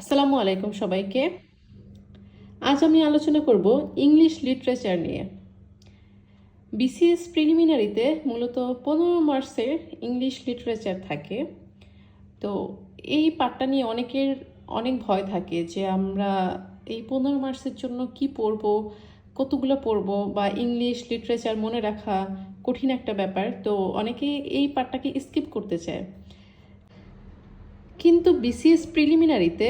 আসসালামু আলাইকুম সবাইকে। আজ আমি আলোচনা করব ইংলিশ লিটারেচার নিয়ে। বিসিএস প্রিলিমিনারিতে মূলত পনেরো মার্কসের ইংলিশ লিটারেচার থাকে। তো এই পাঠটা নিয়ে অনেকের অনেক ভয় থাকে যে আমরা এই পনেরো মার্কসের জন্য কি পড়ব, কতগুলো পড়ব বা ইংলিশ লিটারেচার মনে রাখা কঠিন একটা ব্যাপার। তো অনেকে এই পাঠটাকে স্কিপ করতে চায়। কিন্তু বিসিএস প্রিলিমিনারিতে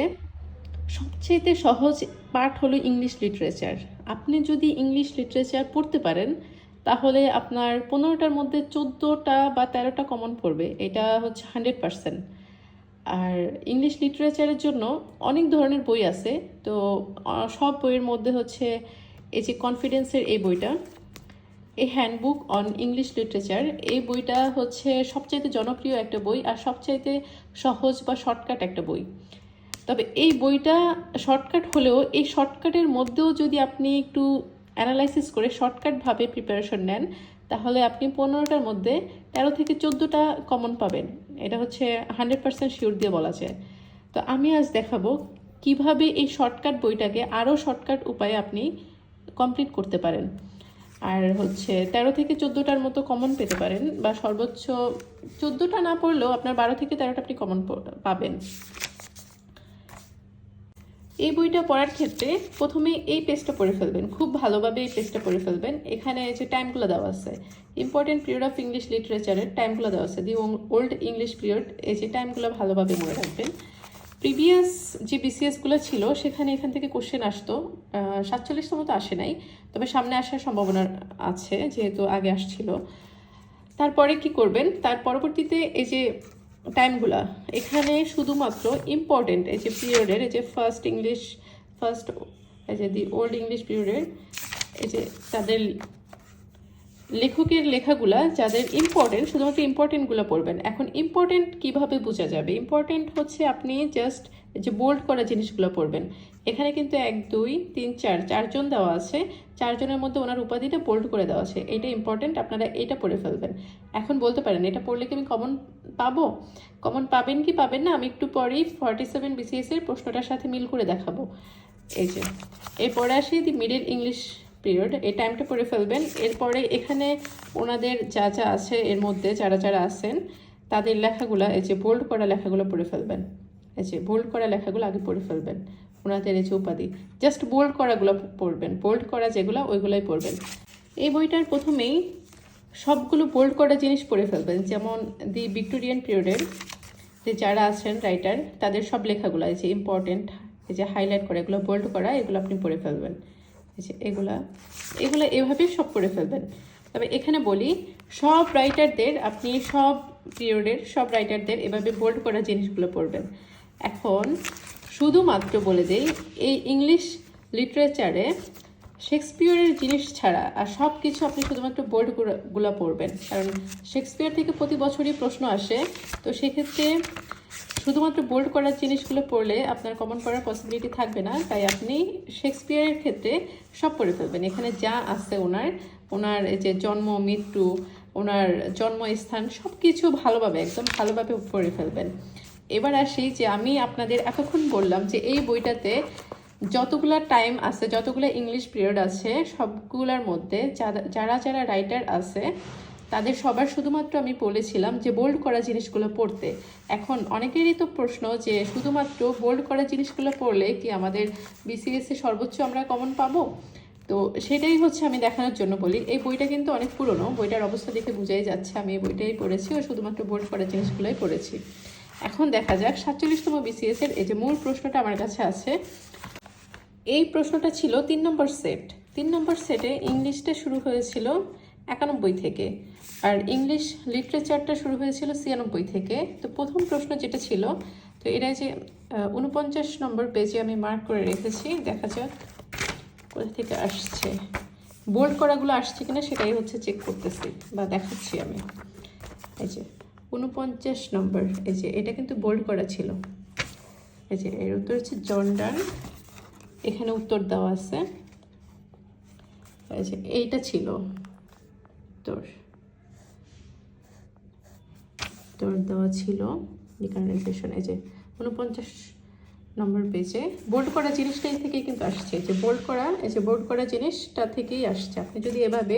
সবচেয়ে সহজ পার্ট হলো ইংলিশ লিটারেচার আপনি যদি ইংলিশ লিটারেচার পড়তে পারেন, তাহলে আপনার পনেরোটার মধ্যে চোদ্দোটা বা তেরোটা কমন পড়বে। এটা হচ্ছে হান্ড্রেড পারসেন্ট আর ইংলিশ লিটারেচারের জন্য অনেক ধরনের বই আছে। তো সব বইয়ের মধ্যে হচ্ছে এই যে কনফিডেন্সের এই বইটা। এই হ্যান্ডবুক অন ইংলিশ লিটারেচার। এই বইটা হচ্ছে সবচাইতে জনপ্রিয় একটা বই আর সবচাইতে সহজ বা শর্টকাট একটা বই। তবে এই বইটা শর্টকাট হলেও এই শর্টকাটের মধ্যেও যদি আপনি একটু অ্যানালাইসিস করে শর্টকাটভাবে প্রিপারেশন নেন, তাহলে আপনি পনেরোটার মধ্যে তেরো থেকে চোদ্দোটা কমন পাবেন। এটা হচ্ছে হান্ড্রেড পার্সেন্ট শিওর দিয়ে বলা যায়। তো আমি আজ দেখাবো কীভাবে এই শর্টকাট বইটাকে আরও শর্টকাট উপায়ে আপনি কমপ্লিট করতে পারেন। আর হচ্ছে তেরো থেকে চোদ্দোটার মতো কমন পেতে পারেন বা সর্বোচ্চ চোদ্দোটা না পড়লেও আপনার বারো থেকে তেরোটা আপনি কমন পাবেন। এই বইটা পড়ার ক্ষেত্রে প্রথমে এই পেজটা পড়ে ফেলবেন, খুব ভালোভাবে এই পেজটা পড়ে ফেলবেন। এখানে যে টাইমগুলো দেওয়া আছে ইম্পর্টেন্ট পিরিয়ড অফ ইংলিশ লিটারেচারের টাইমগুলো দেওয়া আছে দি ওল্ড ইংলিশ পিরিয়ড এই যে টাইমগুলো ভালোভাবে মনে রাখবেন। প্রিভিয়াস যে বিসিএসগুলো ছিল, সেখানে এখান থেকে কোশ্চেন আসতো। সাতচল্লিশতম তো আসে নাই, তবে সামনে আসার সম্ভাবনা আছে, যেহেতু আগে আসছিল। তারপরে কি করবেন? তার পরবর্তীতে এই যে টাইমগুলা এখানে শুধুমাত্র ইম্পর্টেন্ট এই যে পিরিয়ডের এই যে ফার্স্ট ইংলিশ ফার্স্ট এই যে দি ওল্ড ইংলিশ পিরিয়ডের এই যে তাদের লেখকের লেখাগুলা যাদের ইম্পর্টেন্ট শুধুমাত্র ইম্পর্টেন্টগুলো পড়বেন। এখন ইম্পর্টেন্ট কীভাবে বোঝা যাবে? ইম্পর্টেন্ট হচ্ছে আপনি জাস্ট যে বোল্ড করা জিনিসগুলো পড়বেন। এখানে কিন্তু এক, দুই, তিন, চার, চারজন দেওয়া আছে। চারজনের মধ্যে ওনার উপাধিটা বোল্ড করে দেওয়া আছে। এটা ইম্পর্টেন্ট আপনারা এটা পড়ে ফেলবেন। এখন বলতে পারেন, এটা পড়লে কি আমি কমন পাবো? কমন পাবেন কি পাবেন না? আমি একটু পরেই ফর্টি সেভেন বিসিএস এর প্রশ্নটার সাথে মিল করে দেখাবো। এই যে, এরপরে আসি দি মিডিল ইংলিশ পিরিয়ড এই টাইমটা পড়ে ফেলবেন। এরপরে এখানে ওনাদের যা যা আছে এর মধ্যে যারা যারা আছেন, তাদের লেখাগুলো, এই যে বোল্ড করা লেখাগুলো পড়ে ফেলবেন। এই যে বোল্ড করা লেখাগুলো আগে পড়ে ফেলবেন। ওনাদের এই যে উপাধি। জাস্ট বোল্ড করাগুলো পড়বেন। বোল্ড করা যেগুলো, ওইগুলোই পড়বেন। এই বইটার প্রথমেই সবগুলো বোল্ড করা জিনিস পড়ে ফেলবেন। যেমন দি ভিক্টোরিয়ান পিরিয়ডের যে যারা আছেন রাইটার তাদের সব লেখাগুলো, এই যে ইম্পর্টেন্ট এই যে হাইলাইট করা, এগুলো বোল্ড করা, এগুলো আপনি পড়ে ফেলবেন। এই যে এগুলা, এগুলো এভাবেই সব পড়ে ফেলবেন। তবে এখানে বলি, সব রাইটারদের আপনি সব পিরিয়ডের সব রাইটারদের এভাবে বোল্ড করা জিনিসগুলো পড়বেন। এখন শুধুমাত্র বলে দেই, এই ইংলিশ লিটারেচারে শেক্সপিয়রের জিনিস ছাড়া আর সব কিছু আপনি শুধুমাত্র বোর্ডগুলো পড়বেন। কারণ শেক্সপিয়র থেকে প্রতি বছরই প্রশ্ন আসে, তো সেক্ষেত্রে শুধুমাত্র বোল্ড করার জিনিসগুলো পড়লে আপনার কমন করার পসিবিলিটি থাকবে না। তাই আপনি শেক্সপিয়ারের ক্ষেত্রে সব পড়ে ফেলবেন। এখানে যা আছে ওনার ওনার যে জন্ম, মৃত্যু, ওনার জন্মস্থান সব কিছু ভালোভাবে, একদম ভালোভাবে পড়ে ফেলবেন। এবার আসি যে আমি আপনাদের এতক্ষণ বললাম যে এই বইটাতে যতগুলো টাইম আছে, যতগুলো ইংলিশ পিরিয়ড আছে, সবগুলোর মধ্যে যারা যারা রাইটার আছে তাদের সবার শুধুমাত্র আমি বলেছিলাম যে বোল্ড করা জিনিসগুলো পড়তে। এখন অনেকেরই তো প্রশ্ন যে শুধুমাত্র বোল্ড করা জিনিসগুলো পড়লে কি আমাদের বিসিএসে সর্বোচ্চ আমরা কমন পাবো? তো সেটাই হচ্ছে আমি দেখানোর জন্য বলি। এই বইটা কিন্তু অনেক পুরনো, বইটার অবস্থা দেখে বোঝাই যাচ্ছে। আমি এই বইটাই পড়েছি ও শুধুমাত্র বোল্ড করা জিনিসগুলোই পড়েছি। এখন দেখা যাক সাতচল্লিশতম বিসিএস এর এই যে মূল প্রশ্নটা আমার কাছে আছে, এই প্রশ্নটা ছিল তিন নম্বর সেট তিন নম্বর সেটে ইংলিশটা শুরু হয়েছিল একানব্বই থেকে। আর ইংলিশ লিটারেচারটা শুরু হয়েছিল ছিয়ানব্বই থেকে। তো প্রথম প্রশ্ন যেটা ছিল, তো এটা যে উনপঞ্চাশ নম্বর পেজে আমি মার্ক করে রেখেছি, দেখা যাক কোথা থেকে আসছে। বোল্ড করাগুলো আসছে কিনা সেটাই হচ্ছে চেক করতেছি বা দেখাচ্ছি আমি। এই যে উনপঞ্চাশ নম্বর, এই যে, এটা কিন্তু বোল্ড করা ছিল। এই যে, এর উত্তর হচ্ছে জর্ডান এখানে উত্তর দেওয়া আছে। এই যে, এইটা ছিল। তোর তোর দেওয়া ছিল ডিকানাইজেশন এই যে উনপঞ্চাশ নম্বর পেজে বোল্ড করা জিনিসটাই থেকেই কিন্তু আসছে। যে বোল্ড করা, এই যে বোল্ড করা জিনিসটা থেকেই আসছে। আপনি যদি এভাবে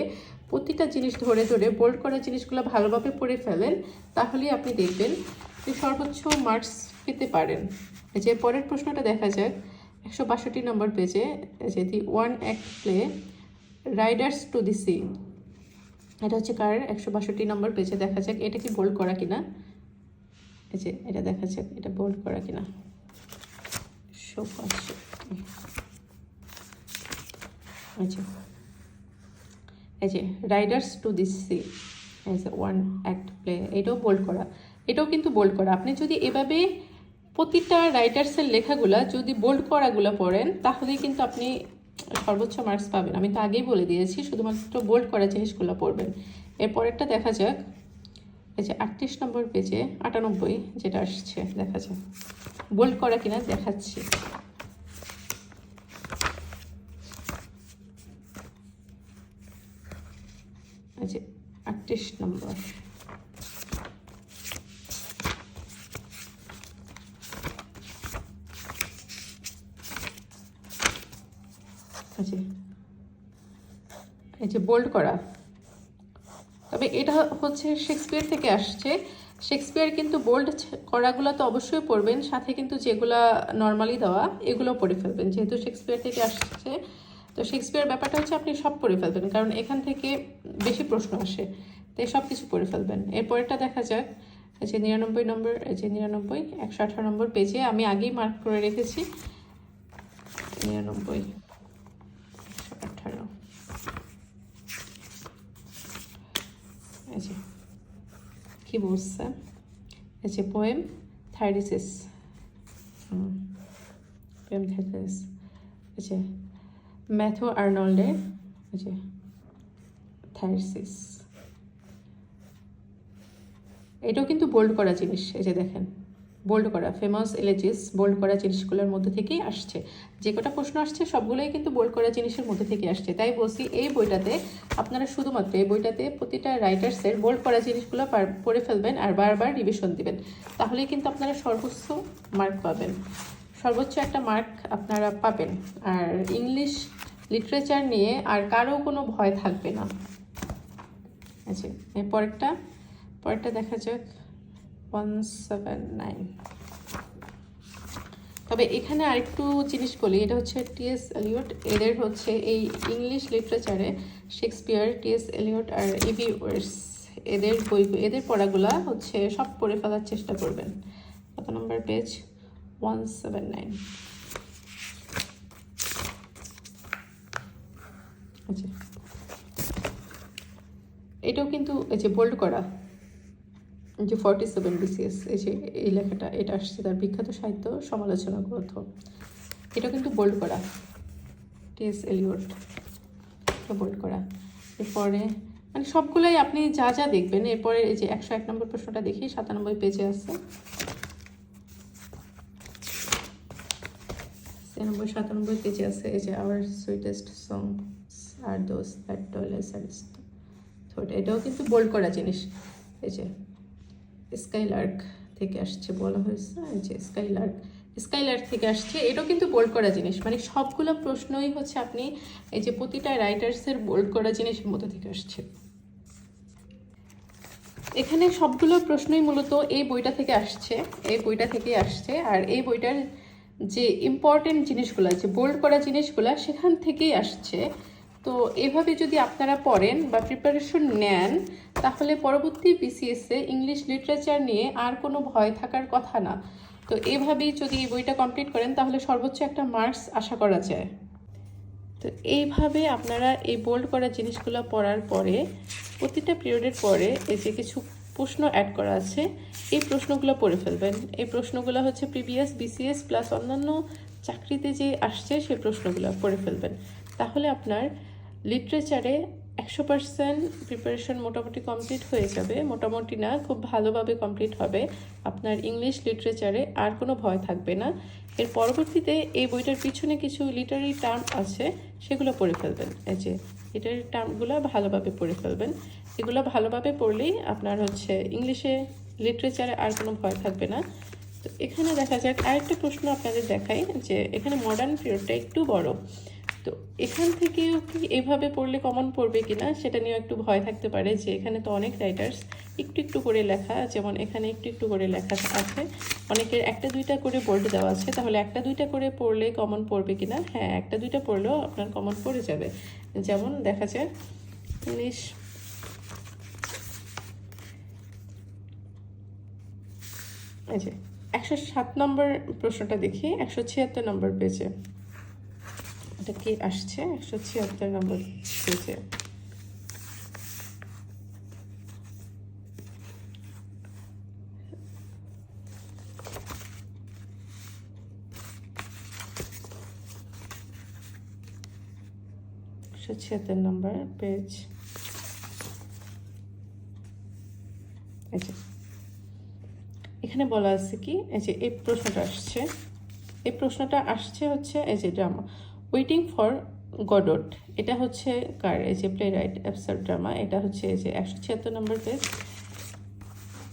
প্রতিটা জিনিস ধরে ধরে বোল্ড করা জিনিসগুলো ভালোভাবে পড়ে ফেলেন, তাহলেই আপনি দেখবেন যে সর্বোচ্চ মার্কস পেতে পারেন। এই যে পরের প্রশ্নটা দেখা যাক। একশো বাষট্টি নম্বর পেজে যে the one act play riders to the sea এটা হচ্ছে কার? একশো বাষট্টি নম্বর পেজে দেখা যাক, এটা কি বোল্ড করা কিনা? এই যে, এটা দেখা যাক, এটা বোল্ড করা কিনা? আচ্ছা এই যে রাইডার্স টু দিস সি যে ওয়ান অ্যাক্ট প্লে এটাও বোল্ড করা। এটাও কিন্তু বোল্ড করা। আপনি যদি এভাবে প্রতিটা রাইটার্সের লেখাগুলা যদি বোল্ড করাগুলো পড়েন, তাহলেই কিন্তু আপনি সর্বোচ্চ মার্কস পাবেন। আমি তো আগেই বলে দিয়েছি, শুধুমাত্র বোল্ড করা জিনিসগুলো পড়বেন। এরপরেরটা দেখা যাক। এই যে আটত্রিশ নম্বর পেজে আটানব্বই যেটা আসছে, দেখা যাক। বোল্ড করা কিনা দেখাচ্ছি। যে আটত্রিশ নম্বর এই যে এই যে বোল্ড করা। তবে এটা হচ্ছে শেক্সপিয়ার থেকে আসছে। শেক্সপিয়ার কিন্তু বোল্ড করাগুলো তো অবশ্যই পড়বেন, সাথে কিন্তু যেগুলা নর্মালি দেওয়া, এগুলো পড়ে ফেলবেন। যেহেতু শেক্সপিয়ার থেকে আসছে, তো শেক্সপিয়ার ব্যাপারটা হচ্ছে আপনি সব পড়ে ফেলবেন, কারণ এখান থেকে বেশি প্রশ্ন আসে। তাই সব কিছু পড়ে ফেলবেন। এরপরেরটা দেখা যাক। যে নিরানব্বই নম্বর যে নিরানব্বই, একশো আঠারো নম্বর পেজে আমি আগেই মার্ক করে রেখেছি। নিরানব্বই আঠারো। এই যে, কি বলছে? এই যে পোয়েম থাইরিসিস পোয়েম থাইরিসিস এই যে ম্যাথু আর্নল্ডের এই যে থাইরিসিস এটাও কিন্তু বোল্ড করা জিনিস, এই যে দেখেন। বোল্ড করা ফেমাস এলেজিস বোল্ড করা জিনিসগুলোর মধ্যে থেকেই আসছে। যে কটা প্রশ্ন আসছে, সবগুলোই কিন্তু বোল্ড করা জিনিসের মধ্যে থেকে আসছে। তাই বলছি, এই বইটাতে আপনারা শুধুমাত্র এই বইটাতে প্রতিটা রাইটার্সের বোল্ড করা জিনিসগুলো পড়ে ফেলবেন আর বারবার রিভিশন দিবেন। তাহলেই কিন্তু আপনারা সর্বোচ্চ মার্ক পাবেন। সর্বোচ্চ একটা মার্ক আপনারা পাবেন। আর ইংলিশ লিটারেচার নিয়ে আর কারও কোনো ভয় থাকবে না। আচ্ছা পরেরটা পরেরটা দেখা যাক। ওয়ান সেভেন নাইন তবে এখানে আরেকটু জিনিস বলি, এটা হচ্ছে টিএস এলিয়ট এদের হচ্ছে এই ইংলিশ লিটারেচারে শেক্সপিয়ার টিএস এলিয়ট আর ইভি ওয়ার্স এদের বই, এদের পড়াগুলা হচ্ছে সব পড়ে ফেলার চেষ্টা করবেন। কত নম্বর পেজ ওয়ান সেভেন নাইন আচ্ছা। এটাও কিন্তু এই যে বোল্ড করা। যে ফর্টি সেভেন বিসিএস এই যে এই লেখাটা, এটা আসছে তার বিখ্যাত সাহিত্য সমালোচনা গ্রন্থ। এটা কিন্তু বোল্ড করা টিএস এলিওট এটা বোল্ড করা। এরপরে মানে সবগুলোই আপনি যা যা দেখবেন, এরপরে এই যে একশো এক নম্বর প্রশ্নটা দেখি, সাতানব্বই পেজে আছে। ছিয়ানব্বই, সাতানব্বই পেজে আছে, এই যে our sweetest song are those that tell of saddest thought এটাও কিন্তু বোল্ড করা জিনিস, এই যে। স্কাইলার্ক থেকে আসছে বলা হয়েছে যে স্কাইলার্ক স্কাইলার্ক থেকে আসছে, এটাও কিন্তু বোল্ড করা জিনিস। মানে সবগুলো প্রশ্নই হচ্ছে আপনি এই যে প্রতিটা রাইটার্সের বোল্ড করা জিনিসের মধ্যে থেকে আসছে। এখানে সবগুলো প্রশ্নই মূলত এই বইটা থেকে আসছে, এই বইটা থেকেই আসছে, আর এই বইটার যে ইম্পর্টেন্ট জিনিসগুলো আছে বোল্ড করা জিনিসগুলো সেখান থেকেই আসছে। তো এভাবে যদি আপনারা পড়েন বা প্রিপারেশন নেন, তাহলে পরবর্তী বিসিএসে ইংলিশ লিটারেচার নিয়ে আর কোনো ভয় থাকার কথা না। তো এভাবেই যদি এই বইটা কমপ্লিট করেন, তাহলে সর্বোচ্চ একটা মার্কস আশা করা যায়। তো এইভাবে আপনারা এই বোল্ড করা জিনিসগুলো পড়ার পরে, প্রতিটা পিরিয়ডের পরে এই যে কিছু প্রশ্ন অ্যাড করা আছে, এই প্রশ্নগুলো পড়ে ফেলবেন। এই প্রশ্নগুলো হচ্ছে প্রিভিয়াস বিসিএস প্লাস অন্যান্য চাকরিতে যে আসছে, সেই প্রশ্নগুলো পড়ে ফেলবেন। তাহলে আপনার লিটারেচারে একশো পার্সেন্ট প্রিপারেশন মোটামুটি কমপ্লিট হয়ে যাবে। মোটামুটি না, খুব ভালোভাবে কমপ্লিট হবে। আপনার ইংলিশ লিটারেচারে আর কোনো ভয় থাকবে না। এর পরবর্তীতে এই বইটার পিছনে কিছু লিটারি টার্ম আছে, সেগুলো পড়ে ফেলবেন। এই যে লিটারি টার্মগুলো ভালোভাবে পড়ে ফেলবেন। এগুলো ভালোভাবে পড়লেই আপনার হচ্ছে ইংলিশে লিটারেচারে আর কোনো ভয় থাকবে না। তো এখানে দেখা যাক, আরেকটা প্রশ্ন আপনাদের দেখাই যে এখানে মডার্ন পিরিয়ডটা একটু বড়। তো এখান থেকেও কি এভাবে পড়লে কমন পড়বে কিনা সেটা নিয়েও একটু ভয় থাকতে পারে যে এখানে তো অনেক রাইটার্স একটু একটু করে লেখা, যেমন এখানে একটু একটু করে লেখা আছে। অনেকের একটা দুইটা করে বোল্ড দেওয়া আছে, তাহলে একটা দুইটা করে পড়লে কমন পড়বে কিনা? হ্যাঁ একটা দুইটা পড়লেও আপনার কমন পড়ে যাবে। যেমন দেখা যায় উনিশ এই যে, একশো সাত নম্বর প্রশ্নটা দেখি, একশো ছিয়াত্তর নম্বর পেজে এটা কি আসছে? একশো ছিয়াত্তর নম্বর পেজে। একশো ছিয়াত্তর নম্বর পেজ। এখানে বলা আছে কি, এই যে এই প্রশ্নটা আসছে। এই প্রশ্নটা আসছে হচ্ছে, এই যে ড্রামা ওয়েটিং ফর গডট এটা হচ্ছে কার? এই যে প্লে রাইট অ্যাপসার ড্রামা এটা হচ্ছে এই যে একশো ছিয়াত্তর নম্বর পেজ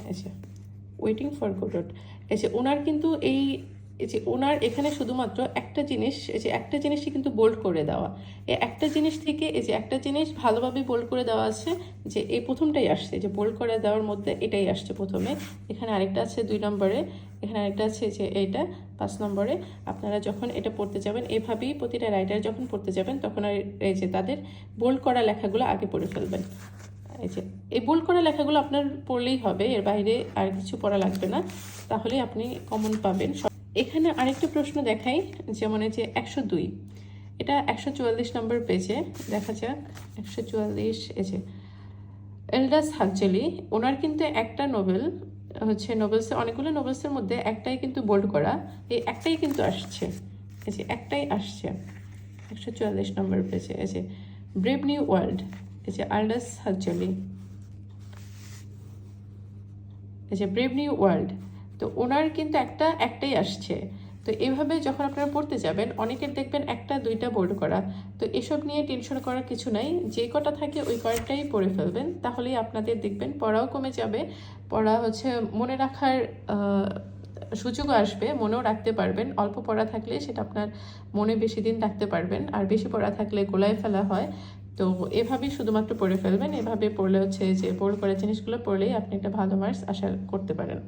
আচ্ছা ওয়েটিং ফর গডট এই যে ওনার কিন্তু এই এই যে ওনার এখানে শুধুমাত্র একটা জিনিস, এই যে একটা জিনিসই কিন্তু বোল্ড করে দেওয়া। এই একটা জিনিস থেকে, এই যে একটা জিনিস ভালোভাবে বোল্ড করে দেওয়া আছে যে এই প্রথমটাই আসছে যে বোল্ড করে দেওয়ার মধ্যে এটাই আসছে প্রথমে। এখানে আরেকটা আছে দুই নম্বরে, এখানে আরেকটা আছে যে এইটা পাঁচ নম্বরে। আপনারা যখন এটা পড়তে যাবেন, এভাবেই প্রতিটা রাইটার যখন পড়তে যাবেন, তখন আর এই যে তাদের বোল্ড করা লেখাগুলো আগে পড়ে ফেলবেন। এই যে, এই বোল্ড করা লেখাগুলো আপনার পড়লেই হবে, এর বাইরে আর কিছু পড়া লাগবে না। তাহলেই আপনি কমন পাবেন এখানে আরেকটা প্রশ্ন দেখাই, যেমন যে একশো দুই। এটা একশো চুয়াল্লিশ নম্বর পেজে, দেখা যাক, একশো চুয়াল্লিশ যে এলডাস হাকজেলি ওনার কিন্তু একটা নোবেল, হচ্ছে নোবেলসে, অনেকগুলো নোবেলসের মধ্যে একটাই কিন্তু বোল্ড করা, এই একটাই কিন্তু আসছে, এই যে একটাই আসছে, একশো চুয়াল্লিশ নম্বর পেজে, এই ব্রেভ নিউ ওয়ার্ল্ড এই আলডাস হাকজেলি এই ব্রেভ নিউ ওয়ার্ল্ড তো ওনার কিন্তু একটা, একটাই আসছে। তো এভাবে যখন আপনারা পড়তে যাবেন, অনেকের দেখবেন একটা, দুইটা বোর্ড করা। তো এসব নিয়ে টেনশন করার কিছু নাই। যে কটা থাকে ওই কয়টাই পড়ে ফেলবেন। তাহলেই আপনাদের দেখবেন পড়াও কমে যাবে। পড়া হচ্ছে মনে রাখার সুযোগও আসবে। মনেও রাখতে পারবেন। অল্প পড়া থাকলে সেটা আপনার মনে বেশি দিন রাখতে পারবেন। আর বেশি পড়া থাকলে গোলায় ফেলা হয়। তো এভাবেই শুধুমাত্র পড়ে ফেলবেন। এভাবে পড়লে হচ্ছে যে বোর্ড করা জিনিসগুলো পড়লেই আপনি একটা ভালো মার্কস আশা করতে পারেন।